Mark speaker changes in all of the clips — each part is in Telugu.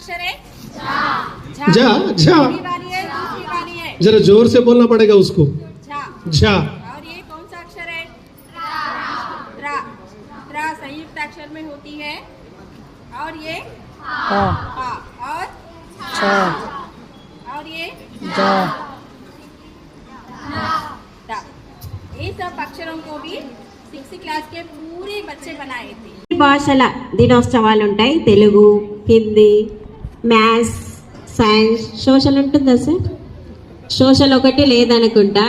Speaker 1: अक्षर है
Speaker 2: झा झा
Speaker 1: पहली वाली है दूसरी वाली है
Speaker 2: जरा जोर से बोलना पड़ेगा उसको
Speaker 1: झा
Speaker 2: झा
Speaker 1: और ये कौन सा अक्षर है त्रा त्रा संयुक्त अक्षर में होती है और ये
Speaker 3: हाँ
Speaker 1: पा और
Speaker 3: छा
Speaker 1: और ये
Speaker 3: जा
Speaker 1: टा ये सब अक्षरों को भी सिक्स क्लास के पूरे बच्चे बनाए थे
Speaker 4: భాషల దినోత్సవాలు ఉంటాయి Telugu Hindi maths science social ఉంటుందా సార్? సోషల్ ఒకటి లేదనుకుంటా.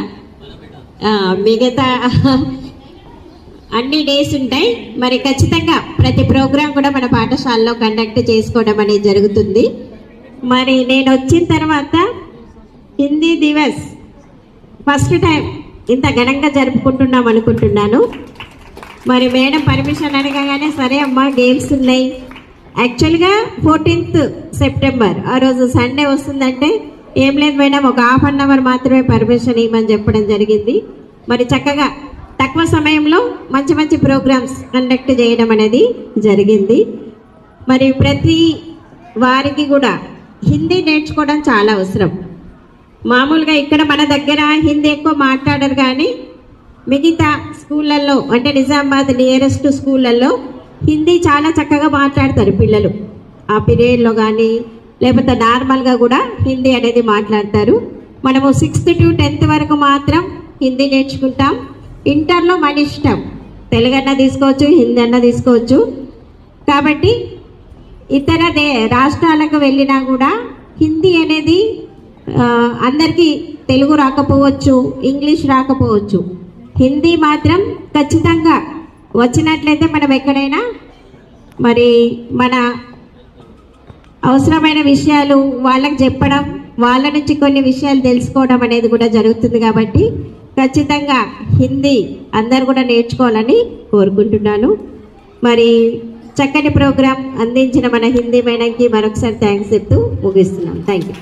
Speaker 4: మిగతా అన్ని డేస్ ఉంటాయి. మరి ఖచ్చితంగా ప్రతి ప్రోగ్రాం కూడా మన పాఠశాలలో కండక్ట్ చేసుకోవడం అనేది జరుగుతుంది. మరి నేను వచ్చిన తర్వాత హిందీ దివస్ ఫస్ట్ టైం ఇంత ఘనంగా జరుపుకుంటున్నాం అనుకుంటున్నాను. మరి మేడం పర్మిషన్ అడగగానే సరే అమ్మా గేమ్స్ ఉన్నాయి. యాక్చువల్గా ఫోర్టీన్త్ సెప్టెంబర్ ఆ రోజు సండే వస్తుందంటే ఏం లేదు మేడం ఒక హాఫ్ అన్ అవర్ మాత్రమే పర్మిషన్ ఇవ్వమని చెప్పడం జరిగింది. మరి చక్కగా తక్కువ సమయంలో మంచి మంచి ప్రోగ్రామ్స్ కండక్ట్ చేయడం అనేది జరిగింది. మరి ప్రతి వారికి కూడా హిందీ నేర్చుకోవడం చాలా అవసరం. మామూలుగా ఇక్కడ మన దగ్గర హిందీ ఎక్కువ మాట్లాడరు కానీ మిగతా స్కూళ్ళల్లో అంటే నిజామాబాద్ నియరెస్ట్ స్కూళ్ళల్లో హిందీ చాలా చక్కగా మాట్లాడతారు పిల్లలు. ఆ పీరియడ్లో కానీ లేకపోతే నార్మల్గా కూడా హిందీ అనేది మాట్లాడతారు. మనము సిక్స్త్ టు టెన్త్ వరకు మాత్రం హిందీ నేర్చుకుంటాం. ఇంటర్లో మన ఇష్టం. తెలుగు అన్న తీసుకోవచ్చు హిందీ అన్న తీసుకోవచ్చు. కాబట్టి ఇతర దే రాష్ట్రాలకు వెళ్ళినా కూడా హిందీ అనేది అందరికీ తెలుగు రాకపోవచ్చు ఇంగ్లీష్ రాకపోవచ్చు. హిందీ మాత్రం ఖచ్చితంగా వచ్చినట్లయితే మనం ఎక్కడైనా మరి మన అవసరమైన విషయాలు వాళ్ళకి చెప్పడం వాళ్ళ నుంచి కొన్ని విషయాలు తెలుసుకోవడం అనేది కూడా జరుగుతుంది కాబట్టి ఖచ్చితంగా హిందీ అందరు కూడా నేర్చుకోవాలని కోరుకుంటున్నాను. మరి చక్కని ప్రోగ్రాం అందించిన మన హిందీ మేడంకి మరొకసారి థ్యాంక్స్ చెప్తూ ముగిస్తున్నాం. Thank you.